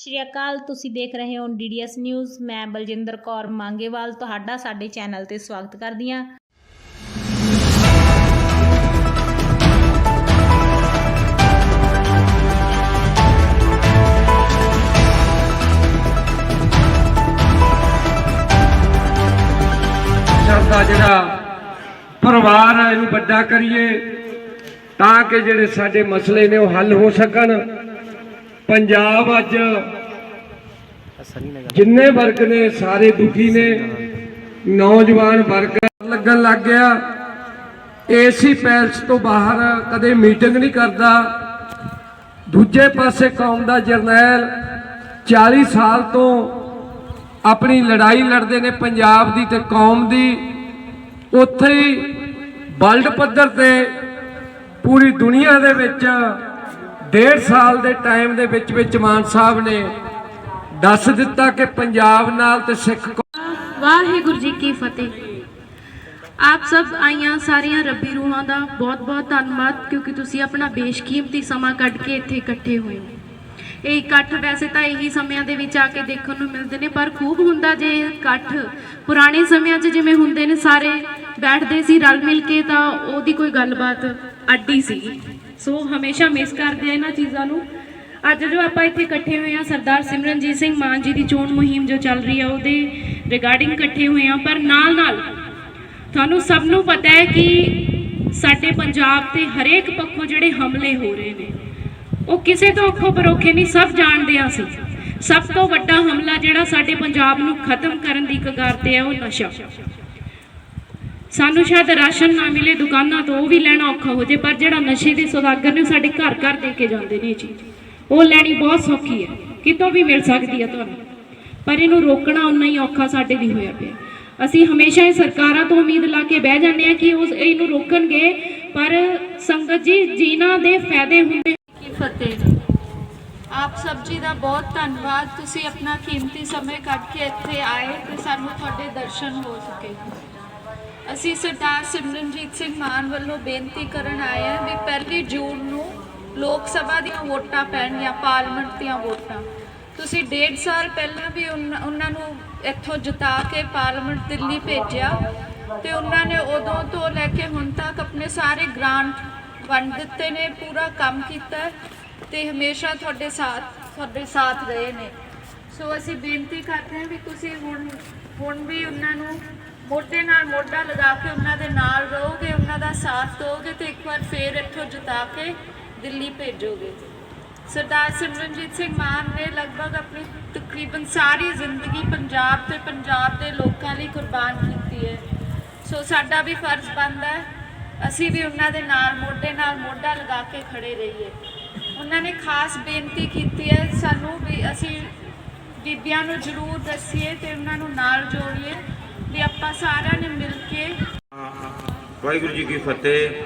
ਸ਼੍ਰੀ ਅਕਾਲ, ਤੁਸੀਂ ਦੇਖ ਰਹੇ ਹੋ ਡੀਡੀਐਸ ਨਿਊਜ਼। ਮੈਂ ਬਲਜਿੰਦਰ ਕੌਰ ਮੰਗੇਵਾਲ, ਤੁਹਾਡਾ ਸਾਡੇ ਚੈਨਲ ਤੇ ਸਵਾਗਤ ਕਰਦੀ ਹਾਂ। ਸਾਡਾ ਜਿਹੜਾ ਪਰਿਵਾਰ ਹੈ ਇਹਨੂੰ ਵੱਡਾ ਕਰੀਏ ਤਾਂ ਕਿ ਜਿਹੜੇ ਸਾਡੇ ਮਸਲੇ ਨੇ ਉਹ ਹੱਲ ਹੋ ਸਕਣ। ਪੰਜਾਬ ਅੱਜ ਜਿੰਨੇ ਵਰਗ ਨੇ, ਸਾਰੇ ਦੁਖੀ ਨੇ, ਨੌਜਵਾਨ ਵਰਗ ਲੱਗਣ ਲੱਗ ਗਿਆ। ਏਸੀ ਪੈਲਸ ਤੋਂ ਬਾਹਰ ਕਦੇ ਮੀਟਿੰਗ ਨਹੀਂ ਕਰਦਾ। ਦੂਜੇ ਪਾਸੇ ਕੌਮ ਦਾ ਜਰਨੈਲ 40 ਸਾਲ ਤੋਂ ਆਪਣੀ ਲੜਾਈ ਲੜਦੇ ਨੇ ਪੰਜਾਬ ਦੀ ਤੇ ਕੌਮ ਦੀ। ਉੱਥੇ ਹੀ ਵਰਲਡ ਪੱਧਰ ਤੇ ਪੂਰੀ ਦੁਨੀਆ ਦੇ ਵਿੱਚ ਡੇਢ ਸਾਲ ਦੇ ਟਾਈਮ ਦੇ ਵਿੱਚ ਵਿੱਚ ਮਾਨ ਸਾਹਿਬ ਨੇ ਦੱਸ ਦਿੱਤਾ ਕਿ ਪੰਜਾਬ ਨਾਲ ਤੇ ਸਿੱਖ ਵਾਹਿਗੁਰੂ ਜੀ ਕੀ ਫਤਿਹ। ਆਪ ਸਭ ਆਈਆਂ, ਸਾਰੀਆਂ ਰੱਬੀ ਰੂਹਾਂ ਦਾ ਬਹੁਤ-ਬਹੁਤ ਧੰਨਵਾਦ, ਕਿਉਂਕਿ ਤੁਸੀਂ ਆਪਣਾ ਬੇਸ਼ਕੀਮਤੀ ਸਮਾਂ ਕੱਢ ਕੇ ਇੱਥੇ ਇਕੱਠੇ ਹੋਏ ਹੋ। ਇਹ ਇਕੱਠ ਵੈਸੇ ਤਾਂ ਇਹੀ ਸਮਿਆਂ ਦੇ ਵਿੱਚ ਆ ਕੇ ਦੇਖਣ ਨੂੰ ਮਿਲਦੇ ਨੇ, ਪਰ ਖੂਬ ਹੁੰਦਾ ਜੇ ਇਕੱਠ ਪੁਰਾਣੇ ਸਮਿਆਂ 'ਚ ਜਿਵੇਂ ਹੁੰਦੇ ਨੇ, ਸਾਰੇ ਬੈਠਦੇ ਸੀ, ਰਲ ਮਿਲ ਕੇ ਤਾਂ ਉਹਦੀ ਕੋਈ ਗੱਲਬਾਤ ਅੱਡੀ ਸੀ ਸੋ ਹਮੇਸ਼ਾ ਮਿਸ ਕਰਦੇ ਆ ਇਹਨਾਂ ਚੀਜ਼ਾਂ ਨੂੰ। ਅੱਜ ਜੋ ਆਪਾਂ ਇੱਥੇ ਇਕੱਠੇ ਹੋਏ ਆ ਸਰਦਾਰ ਸਿਮਰਨਜੀਤ ਸਿੰਘ ਮਾਨ ਜੀ ਦੀ ਚੋਣ ਮੁਹਿੰਮ ਜੋ ਚੱਲ ਰਹੀ ਆ, ਉਹਦੇ ਰਿਗਾਰਡਿੰਗ ਇਕੱਠੇ ਹੋਏ ਆ ਪਰ ਨਾਲ ਨਾਲ ਤੁਹਾਨੂੰ ਸਭ ਨੂੰ ਪਤਾ ਹੈ ਕਿ ਸਾਡੇ ਪੰਜਾਬ ਤੇ ਹਰੇਕ ਪੱਖੋਂ ਜਿਹੜੇ ਹਮਲੇ ਹੋ ਰਹੇ ਨੇ, ਉਹ ਕਿਸੇ ਤੋਂ ਅੱਖੋਂ ਪਰੋਖੇ ਨਹੀਂ, ਸਭ ਜਾਣਦੇ ਆ ਅਸੀਂ। ਸਭ ਤੋਂ ਵੱਡਾ ਹਮਲਾ ਜਿਹੜਾ ਸਾਡੇ ਪੰਜਾਬ ਨੂੰ ਖਤਮ ਕਰਨ ਦੀ ਕਗਾਰ ਤੇ ਹੈ, ਉਹ ਨਸ਼ਾ। ਸਾਨੂੰ ਸ਼ਾਇਦ ਰਾਸ਼ਨ ਨਾ ਮਿਲੇ, ਦੁਕਾਨਾਂ ਤੋਂ ਉਹ ਵੀ ਲੈਣਾ ਔਖਾ ਹੋ ਜੇ, ਪਰ ਜਿਹੜਾ ਨਸ਼ੇ ਦੇ ਸੌਦਾਗਰ ਨੇ ਉਹ ਸਾਡੇ ਘਰ ਘਰ ਦੇ ਕੇ ਜਾਂਦੇ ਨੇ ਇਹ ਚੀਜ਼। ਉਹ ਲੈਣੀ ਬਹੁਤ ਸੌਖੀ ਹੈ, ਕਿਤੋਂ ਵੀ ਮਿਲ ਸਕਦੀ ਹੈ ਤੁਹਾਨੂੰ। ਪਰ ਇਹਨੂੰ ਰੋਕਣਾ ਉਨਾ ਹੀ ਔਖਾ ਸਾਡੇ ਲਈ ਹੋਇਆ ਪਿਆ। ਅਸੀਂ ਹਮੇਸ਼ਾ ਇਹ ਸਰਕਾਰਾਂ ਤੋਂ ਉਮੀਦ ਲਾ ਕੇ ਬਹਿ ਜਾਂਦੇ ਆ ਕਿ ਉਹ ਇਹਨੂੰ ਰੋਕਣਗੇ, ਪਰ ਸੰਗਤ ਜੀ, ਜਿਨ੍ਹਾਂ ਦੇ ਫਾਇਦੇ ਹੁੰਦੇ ਕੀ ਫਤਿਹ। ਆਪ ਸਭ ਜੀ ਦਾ ਬਹੁਤ ਧੰਨਵਾਦ। ਤੁਸੀਂ ਆਪਣਾ ਕੀਮਤੀ ਸਮੇਂ ਕੱਢ ਕੇ ਇੱਥੇ ਆਏ ਤੇ ਸਾਨੂੰ ਤੁਹਾਡੇ ਦਰਸ਼ਨ ਹੋ ਸਕੇ। ਅਸੀਂ ਸਰਦਾਰ ਸਿਮਰਨਜੀਤ ਸਿੰਘ ਮਾਨ ਵੱਲੋਂ ਬੇਨਤੀ ਕਰਨ ਆਏ ਹਾਂ ਵੀ ਪਹਿਲੀ ਜੂਨ ਨੂੰ ਲੋਕ ਸਭਾ ਦੀਆਂ ਵੋਟਾਂ ਪੈਣਗੀਆਂ ਪਾਰਲੀਮੈਂਟ ਦੀਆਂ ਵੋਟਾਂ। ਤੁਸੀਂ ਡੇਢ ਸਾਲ ਪਹਿਲਾਂ ਵੀ ਉਹਨਾਂ ਨੂੰ ਇੱਥੋਂ ਜਿਤਾ ਕੇ ਪਾਰਲੀਮੈਂਟ ਦਿੱਲੀ ਭੇਜਿਆ ਤੇ ਉਹਨਾਂ ਨੇ ਉਦੋਂ ਤੋਂ ਲੈ ਕੇ ਹੁਣ ਤੱਕ ਆਪਣੇ ਸਾਰੇ ਗ੍ਰਾਂਟ ਵੰਡ ਦਿੱਤੇ ਨੇ, ਪੂਰਾ ਕੰਮ ਕੀਤਾ ਹੈ ਤੇ ਹਮੇਸ਼ਾ ਤੁਹਾਡੇ ਸਾਥ ਤੁਹਾਡੇ ਸਾਥ ਰਹੇ ਨੇ। ਸੋ ਅਸੀਂ ਬੇਨਤੀ ਕਰਦੇ ਹਾਂ ਵੀ ਤੁਸੀਂ ਹੁਣ ਹੁਣ ਵੀ ਉਹਨਾਂ ਨੂੰ ਮੋਢੇ ਨਾਲ ਮੋਢਾ ਲਗਾ ਕੇ ਉਹਨਾਂ ਦੇ ਨਾਲ ਰਹੋਗੇ, ਉਹਨਾਂ ਦਾ ਸਾਥ ਦਿਓਗੇ ਤੇ ਇੱਕ ਵਾਰ ਫੇਰ ਇੱਥੋਂ ਜਿਤਾ ਕੇ ਦਿੱਲੀ ਭੇਜੋਗੇ। ਸਰਦਾਰ ਸਿਮਰਨਜੀਤ ਸਿੰਘ ਮਾਨ ਨੇ ਲਗਭਗ ਆਪਣੀ ਤਕਰੀਬਨ ਸਾਰੀ ਜ਼ਿੰਦਗੀ ਪੰਜਾਬ ਤੇ ਪੰਜਾਬ ਦੇ ਲੋਕਾਂ ਲਈ ਕੁਰਬਾਨ ਕੀਤੀ ਹੈ। ਸੋ ਸਾਡਾ ਵੀ ਫਰਜ਼ ਬਣਦਾ ਹੈ, ਅਸੀਂ ਵੀ ਉਹਨਾਂ ਦੇ ਨਾਲ ਮੋਢੇ ਨਾਲ ਮੋਢਾ ਲਗਾ ਕੇ ਖੜੇ ਰਹੀਏ। ਉਹਨਾਂ ਨੇ ਖਾਸ ਬੇਨਤੀ ਕੀਤੀ ਹੈ, ਸਾਨੂੰ ਵੀ ਅਸੀਂ ਬੀਬੀਆਂ ਨੂੰ ਜ਼ਰੂਰ ਦੱਸੀਏ ਤੇ ਉਹਨਾਂ ਨੂੰ ਨਾਲ ਜੋੜੀਏ। ਵੀ ਆਪਾਂ ਸਾਰਿਆਂ ਨੇ ਮਿਲ ਕੇ ਵਾਹਿਗੁਰੂ ਜੀ ਕੀ ਫਤਿਹ।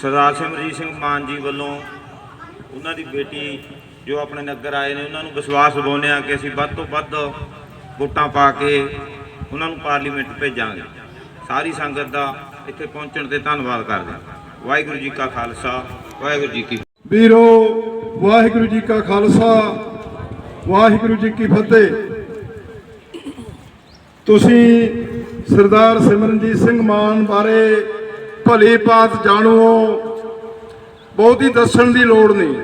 ਸਰਦਾਰ ਸਿਮਰਜੀਤ ਸਿੰਘ ਮਾਨ ਜੀ ਵੱਲੋਂ ਉਹਨਾਂ ਦੀ ਬੇਟੀ ਜੋ ਆਪਣੇ ਨਗਰ ਆਏ ਨੇ ਉਹਨਾਂ ਨੂੰ ਵਿਸ਼ਵਾਸ ਦਿਵਾਉਂਦੇ ਆ ਕਿ ਅਸੀਂ ਵੱਧ ਤੋਂ ਵੱਧ ਵੋਟਾਂ ਪਾ ਕੇ ਉਹਨਾਂ ਨੂੰ ਪਾਰਲੀਮੈਂਟ ਭੇਜਾਂਗੇ। ਸਾਰੀ ਸੰਗਤ ਦਾ ਇੱਥੇ ਪਹੁੰਚਣ ਤੇ ਧੰਨਵਾਦ ਕਰਦੇ ਵਾਹਿਗੁਰੂ ਜੀ ਕਾ ਖਾਲਸਾ ਵਾਹਿਗੁਰੂ ਜੀ ਕੀ ਵੀਰੋ ਵਾਹਿਗੁਰੂ ਜੀ ਕਾ ਖਾਲਸਾ ਵਾਹਿਗੁਰੂ ਜੀ ਕੀ ਫਤਿਹ। ਤੁਸੀਂ ਸਰਦਾਰ ਸਿਮਰਨਜੀਤ ਸਿੰਘ ਮਾਨ ਬਾਰੇ ਭਲੀ ਬਾਤ ਜਾਣੋ, ਬਹੁਤੀ ਦੱਸਣ ਦੀ ਲੋੜ ਨਹੀਂ।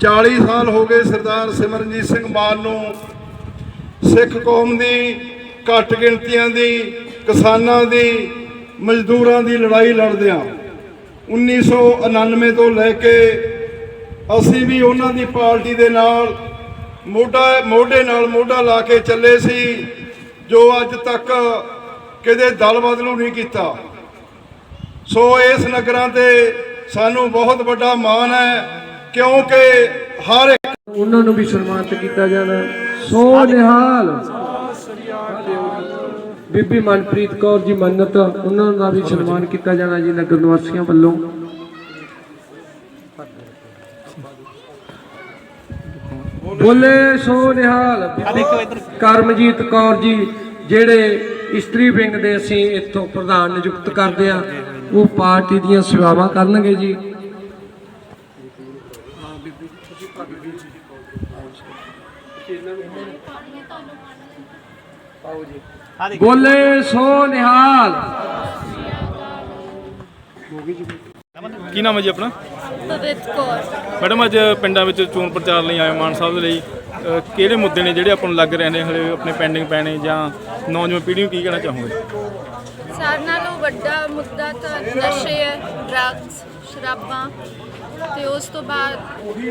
40 ਸਾਲ ਹੋ ਗਏ ਸਰਦਾਰ ਸਿਮਰਨਜੀਤ ਸਿੰਘ ਮਾਨ ਨੂੰ ਸਿੱਖ ਕੌਮ ਦੀ, ਘੱਟ ਗਿਣਤੀਆਂ ਦੀ, ਕਿਸਾਨਾਂ ਦੀ, ਮਜ਼ਦੂਰਾਂ ਦੀ ਲੜਾਈ ਲੜਦਿਆਂ 1999 ਤੋਂ ਲੈ ਕੇ ਅਸੀਂ ਵੀ ਉਹਨਾਂ ਦੀ ਪਾਰਟੀ ਦੇ ਨਾਲ ਮੋਢਾ ਮੋਢੇ ਨਾਲ ਮੋਢਾ ਲਾ ਕੇ ਚੱਲੇ ਸੀ। ਜੋ ਅੱਜ ਤੱਕ ਕਿਤੇ ਦਲ ਬਦਲੂ ਨਹੀਂ ਕੀਤਾ। ਸੋ ਇਸ ਨਗਰਾਂ ਤੇ ਸਾਨੂੰ ਬਹੁਤ ਵੱਡਾ ਮਾਣ ਹੈ ਕਿਉਂਕਿ ਹਰ ਇੱਕ ਉਹਨਾਂ ਨੂੰ ਵੀ ਸਨਮਾਨਿਤ ਕੀਤਾ ਜਾਣਾ ਸੋ ਨਿਹਾਲ। ਬੀਬੀ ਮਨਪ੍ਰੀਤ ਕੌਰ ਜੀ ਮੰਨਤ ਉਹਨਾਂ ਦਾ ਵੀ ਸਨਮਾਨ ਕੀਤਾ ਜਾਣਾ ਜੀ ਨਗਰ ਨਿਵਾਸੀਆਂ ਵੱਲੋਂ। ਬੋਲੇ ਸੋ ਨਿਹਾਲ। ਕਰਮਜੀਤ ਕੌਰ ਜੀ ਜਿਹੜੇ ਇਸਤਰੀ ਵਿੰਗ ਦੇ ਅਸੀਂ ਇੱਥੋਂ ਪ੍ਰਧਾਨ ਨਿਯੁਕਤ ਕਰਦੇ ਆ ਉਹ ਪਾਰਟੀ ਦੀਆਂ ਸੇਵਾਵਾਂ ਕਰਨਗੇ ਜੀ। ਬੋਲੇ ਸੋ ਨਿਹਾਲ। ਕੀ ਨਾਮ ਹੈ ਜੀ ਆਪਣਾ? ਪਵਿੱਤ ਕੌਰ ਮੈਡਮ ਅੱਜ ਪਿੰਡਾਂ ਵਿੱਚ ਚੋਣ ਪ੍ਰਚਾਰ ਲਈ ਆਏ ਮਾਨ ਸਾਹਿਬ ਦੇ ਲਈ ਅ, ਕਿਹੜੇ ਮੁੱਦੇ ਨੇ ਜਿਹੜੇ ਆਪਾਂ ਨੂੰ ਲੱਗ ਰਹੇ ਨੇ ਹਲੇ ਆਪਣੇ ਪੈਂਡਿੰਗ ਪੈਣੇ ਜਾਂ ਨੌਜਵਾਨ ਪੀੜ੍ਹੀ ਨੂੰ ਕੀ ਕਹਿਣਾ ਚਾਹੋਗੇ? ਸਾਰਿਆਂ ਨਾਲੋਂ ਵੱਡਾ ਮੁੱਦਾ ਤਾਂ ਨਸ਼ੇ ਹੈ ਡਰੱਗਸ ਸ਼ਰਾਬਾਂ ਤੇ ਉਸ ਤੋਂ ਬਾਅਦ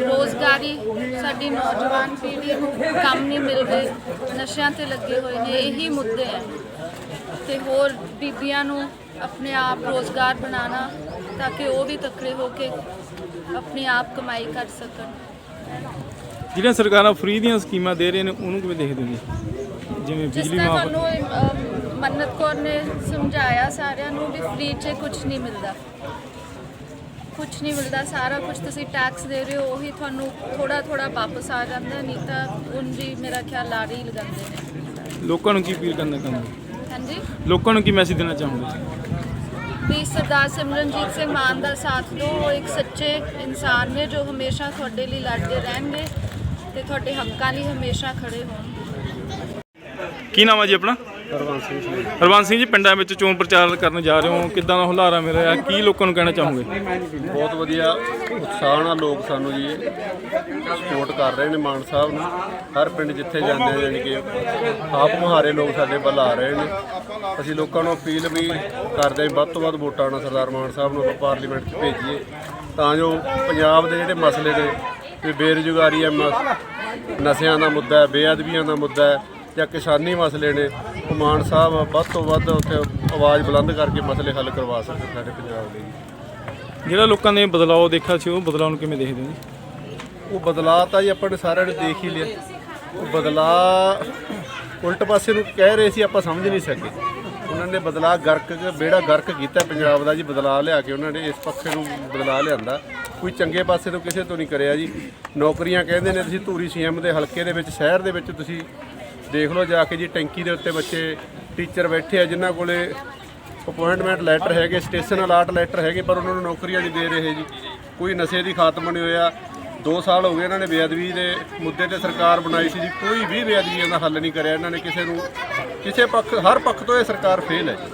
ਰੋਜ਼ਗਾਰੀ। ਸਾਡੀ ਨੌਜਵਾਨ ਪੀੜ੍ਹੀ ਨੂੰ ਕੰਮ ਨਹੀਂ ਮਿਲ ਰਹੇ ਨਸ਼ਿਆਂ ਤੇ ਲੱਗੇ ਹੋਏ ਨੇ ਇਹੀ ਮੁੱਦੇ ਹੈ। ਤੇ ਹੋਰ ਬੀਬੀਆਂ ਨੂੰ ਆਪਣੇ ਆਪ ਰੋਜ਼ਗਾਰ ਬਣਾਉਣਾ ਤਾਂ ਕਿ ਉਹ ਵੀ ਤਕੜੇ ਹੋ ਕੇ ਆਪਣੇ ਆਪ ਕਮਾਈ ਕਰ ਸਕਣ। ਜਿਹੜੀਆਂ ਸਰਕਾਰਾਂ ਫ੍ਰੀ ਦੀਆਂ ਸਕੀਮਾਂ ਦੇ ਰਹੀਆਂ ਨੇ ਉਹਨੂੰ ਕਿਵੇਂ ਦੇਖਦੇ ਜੀ ਜਿਵੇਂ ਜਿਸ ਬਿਜਲੀ ਤਰ੍ਹਾਂ ਮਾਫ ਤੁਹਾਨੂੰ ਅਮ, ਮੰਨਤ ਕੌਰ ਨੇ ਸਮਝਾਇਆ ਸਾਰਿਆਂ ਨੂੰ ਵੀ ਫ੍ਰੀ 'ਚ ਕੁਝ ਨਹੀਂ ਮਿਲਦਾ। ਕੁਝ ਨਹੀਂ ਮਿਲਦਾ ਸਾਰਾ ਕੁਝ ਤੁਸੀਂ ਟੈਕਸ ਦੇ ਰਹੇ ਹੋ ਉਹੀ ਤੁਹਾਨੂੰ ਥੋੜਾ ਥੋੜਾ ਵਾਪਸ ਆ ਜਾਂਦਾ ਨਹੀਂ ਤਾਂ ਹੀ ਮੇਰਾ ਖਿਆਲ ਲਾੜੀ ਲਗਾਉਂਦੇ ਨੇ। ਲੋਕਾਂ ਨੂੰ ਕੀ ਅਪੀਲ ਕਰਨਾ ਚਾਹੁੰਦੇ ਹਾਂਜੀ? ਲੋਕਾਂ ਨੂੰ ਕੀ ਮੈਸੇਜ ਦੇਣਾ ਚਾਹੋਗੇ? ਵੀ ਸਰਦਾਰ ਸਿਮਰਨਜੀਤ ਸਿੰਘ ਮਾਨ ਦਾ ਸਾਥ ਦਿਓ। ਉਹ ਇੱਕ ਸੱਚੇ ਇਨਸਾਨ ਨੇ ਜੋ ਹਮੇਸ਼ਾ ਤੁਹਾਡੇ ਲਈ ਲੜਦੇ ਰਹਿਣਗੇ ਤੇ ਤੁਹਾਡੇ ਹੱਕਾਂ ਲਈ ਹਮੇਸ਼ਾ ਖੜੇ ਹੋਣਗੇ। ਕੀ ਨਾਮ ਹੈ ਜੀ ਆਪਣਾ? ਹਰਵੰਸ ਸਿੰਘ ਹਰਵੰਸ ਸਿੰਘ ਜੀ ਪਿੰਡਾਂ ਵਿੱਚ ਚੋਣ ਪ੍ਰਚਾਰ ਕਰਨ ਜਾ ਰਹੇ ਹੋ ਕਿੱਦਾਂ ਦਾ ਹੁਲਾਰਾ ਮਿਲ ਰਿਹਾ? ਕੀ ਲੋਕਾਂ ਨੂੰ ਕਹਿਣਾ ਚਾਹੋਗੇ? ਬਹੁਤ ਵਧੀਆ ਉਤਸ਼ਾਹ ਨਾਲ ਲੋਕ ਸਾਨੂੰ ਜੀ ਸਪੋਰਟ ਕਰ ਰਹੇ ਨੇ ਮਾਨ ਸਾਹਿਬ ਨੂੰ। ਹਰ ਪਿੰਡ ਜਿੱਥੇ ਜਾਂਦੇ ਆ ਯਾਨੀ ਕਿ ਆਪ ਮੁਹਾਰੇ ਲੋਕ ਸਾਡੇ ਵੱਲ ਆ ਰਹੇ ਨੇ। ਅਸੀਂ ਲੋਕਾਂ ਨੂੰ ਅਪੀਲ ਵੀ ਕਰਦੇ ਹਾਂ ਵੱਧ ਤੋਂ ਵੱਧ ਵੋਟਾਂ ਨਾਲ ਸਰਦਾਰ ਮਾਨ ਸਾਹਿਬ ਨੂੰ ਆਪਾਂ ਪਾਰਲੀਮੈਂਟ 'ਚ ਭੇਜੀਏ। ਤਾਂ ਜੋ ਪੰਜਾਬ ਦੇ ਜਿਹੜੇ ਮਸਲੇ ਨੇ ਵੀ ਬੇਰੁਜ਼ਗਾਰੀ ਹੈ ਮਸ- ਨਸ਼ਿਆਂ ਦਾ ਮੁੱਦਾ ਹੈ ਬੇਅਦਬੀਆਂ ਦਾ ਮੁੱਦਾ ਹੈ ਜਾਂ ਕਿਸਾਨੀ ਮਸਲੇ ਨੇ ਉਹ ਮਾਨ ਸਾਹਿਬ ਵੱਧ ਤੋਂ ਵੱਧ ਉੱਥੇ ਆਵਾਜ਼ ਬੁਲੰਦ ਕਰਕੇ ਮਸਲੇ ਹੱਲ ਕਰਵਾ ਸਕਣ ਸਾਡੇ ਪੰਜਾਬ ਦੇ ਜਿਹੜਾ ਲੋਕਾਂ ਨੇ ਬਦਲਾਅ ਦੇਖਿਆ ਸੀ ਉਹ ਬਦਲਾਅ ਨੂੰ ਕਿਵੇਂ ਦੇਖਦੇ ਹੋ ਜੀ? ਉਹ ਬਦਲਾਅ ਤਾਂ ਜੀ ਆਪਾਂ ਨੇ ਸਾਰਿਆਂ ਨੇ ਦੇਖ ਹੀ ਲਿਆ। ਉਹ ਬਦਲਾਅ ਉਲਟ ਪਾਸੇ ਨੂੰ ਕਹਿ ਰਹੇ ਸੀ ਆਪਾਂ ਸਮਝ ਨਹੀਂ ਸਕੇ। ਉਹਨਾਂ ਨੇ ਬਦਲਾਅ ਗਰਕ ਬੇੜਾ ਗਰਕ ਕੀਤਾ ਪੰਜਾਬ ਦਾ ਜੀ ਬਦਲਾਅ ਲਿਆ ਕੇ ਉਹਨਾਂ ਨੇ ਇਸ ਪੱਖੇ ਨੂੰ ਬਦਲਾਅ ਲਿਆਂਦਾ। ਕੋਈ ਚੰਗੇ ਪਾਸੇ ਤੋਂ ਕਿਸੇ ਤੋਂ ਨਹੀਂ ਕਰਿਆ ਜੀ। ਨੌਕਰੀਆਂ ਕਹਿੰਦੇ ਨੇ ਤੁਸੀਂ ਧੂਰੀ ਸੀਐਮ ਦੇ ਹਲਕੇ ਦੇ ਵਿੱਚ ਸ਼ਹਿਰ ਦੇ ਵਿੱਚ ਤੁਸੀਂ ਦੇਖ ਲਓ ਜਾ ਕੇ ਜੀ ਟੈਂਕੀ ਦੇ ਉੱਤੇ ਬੱਚੇ ਟੀਚਰ ਬੈਠੇ ਆ, ਜਿਨ੍ਹਾਂ ਕੋਲੇ ਅਪਾਇੰਟਮੈਂਟ ਲੈਟਰ ਹੈਗੇ ਸਟੇਸ਼ਨ ਅਲਾਟ ਲੈਟਰ ਹੈਗੇ, ਪਰ ਉਹਨਾਂ ਨੂੰ ਨੌਕਰੀਆਂ ਨਹੀਂ ਦੇ ਰਹੇ ਜੀ। ਕੋਈ ਨਸ਼ੇ ਦੀ ਖਾਤਮਾ ਨਹੀਂ ਹੋਇਆ। 2 ਸਾਲ ਹੋ ਗਏ ਇਹਨਾਂ ਨੇ ਬੇਅਦਬੀ ਦੇ ਮੁੱਦੇ ਤੇ ਸਰਕਾਰ ਬਣਾਈ ਸੀ ਜੀ। ਕੋਈ ਵੀ ਬੇਅਦਬੀਆਂ ਦਾ ਹੱਲ ਨਹੀਂ ਕਰਿਆ ਇਹਨਾਂ ਨੇ ਕਿਸੇ ਨੂੰ। ਕਿਸੇ ਪੱਖ, ਹਰ ਪੱਖ ਤੋਂ ਇਹ ਸਰਕਾਰ ਫੇਲ ਹੈ ਜੀ।